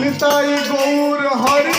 Nitai Gour Hari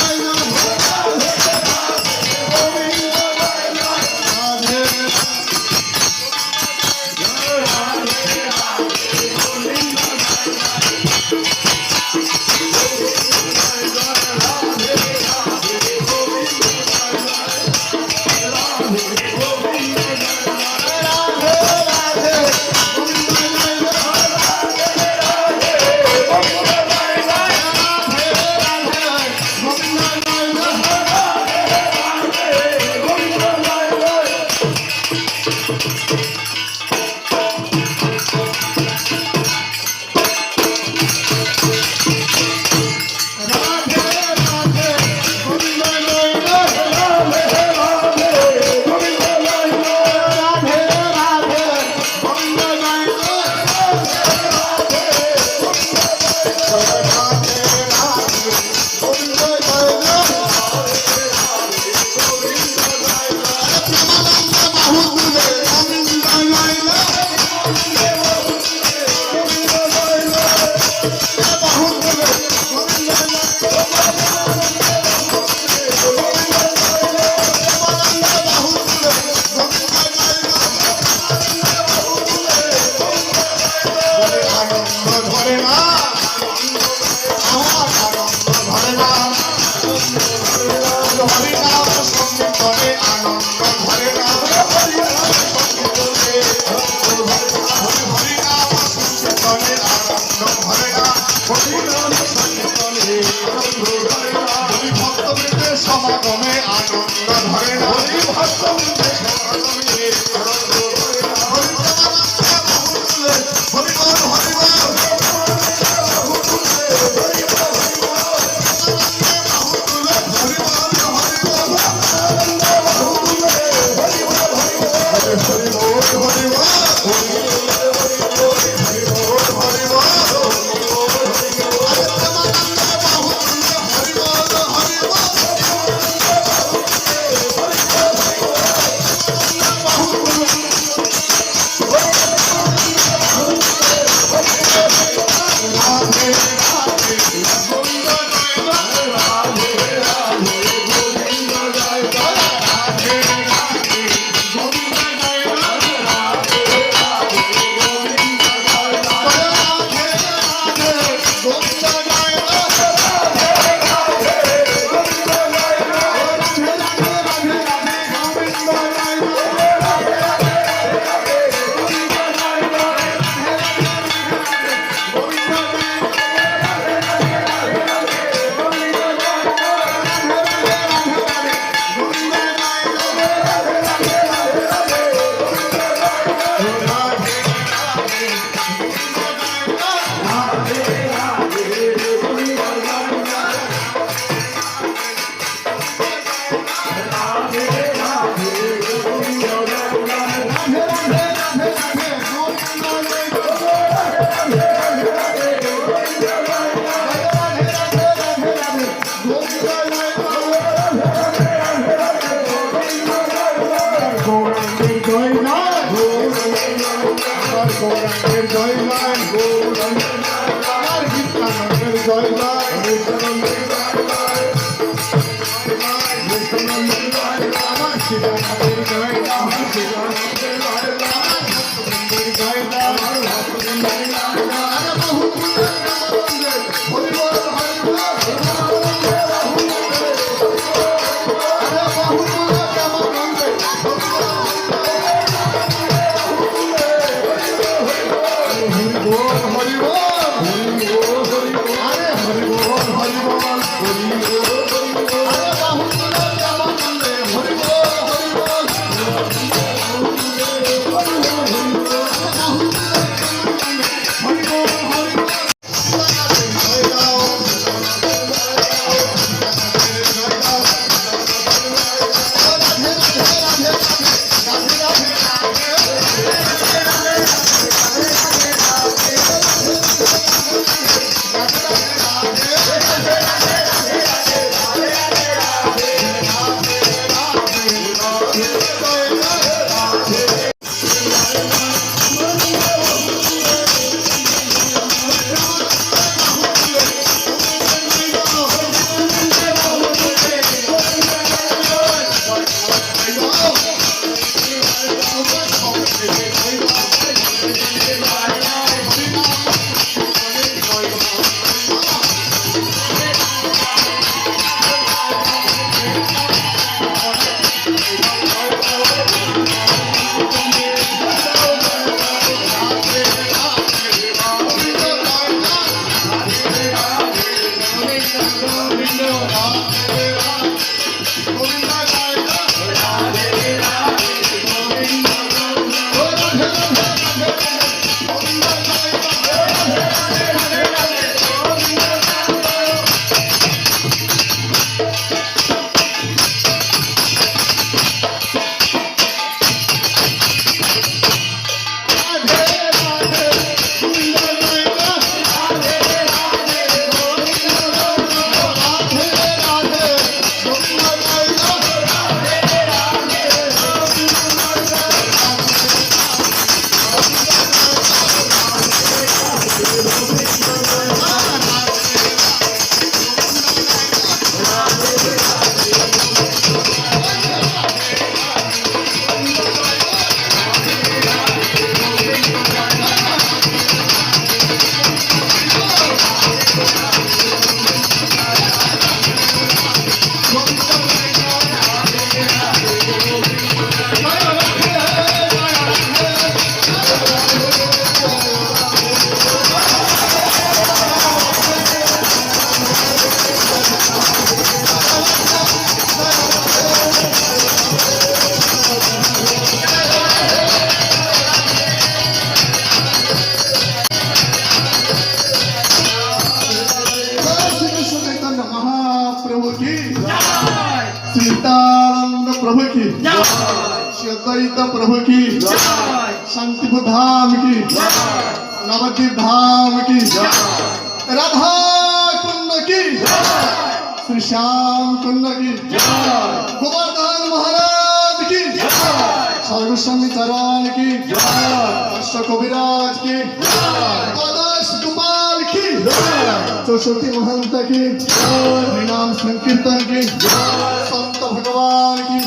China. ভক্তবৃন্দের সমাগমে আনন্দ ধরে ভক্তবৃন্দের সমাগমে Thank you. Música Shantipur ধাম কি নবদ্বীপ ধাম কি রাধা কুন্দ কি শ্রী শ্যাম কুন্দ কি গোবর্ধন মহারাজ কি সর্বস্বামী চরণ কি অষ্ট কবিরাজ কি পদাশ গোপাল কি চৌষট্টি মহন্ত কি নাম সংকীর্তন কি সন্ত ভগবান কি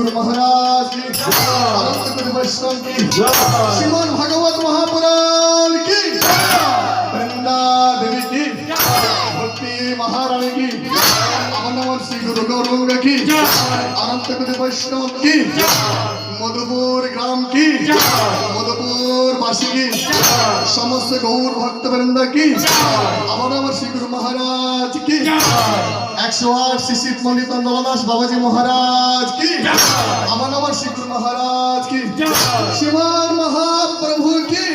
গুরু মহারাজ কি অনন্ত গুরু বৈষ্ণব কি শ্রীমন ভগবত মহাপুরাণ কি? বৃন্দা দেবী কি? ভক্তি মহারানী কি? আমার শ্রী গুরু গৌরঙ্গ কি? অনন্ত গুরু বৈষ্ণব কি মধুপুর গ্রাম কি? মধুপুর বাসী কি? সমস্ত গৌর ভক্তবৃন্দ কি? আমার আমার শ্রীগুরু মহারাজ কি? একশো আট শিশির মল্লিত নবদাস বাবাজি মহারাজ কি? আমার আমার শ্রীগুরু মহারাজ কি? শিবান মহাপ্রভু কি?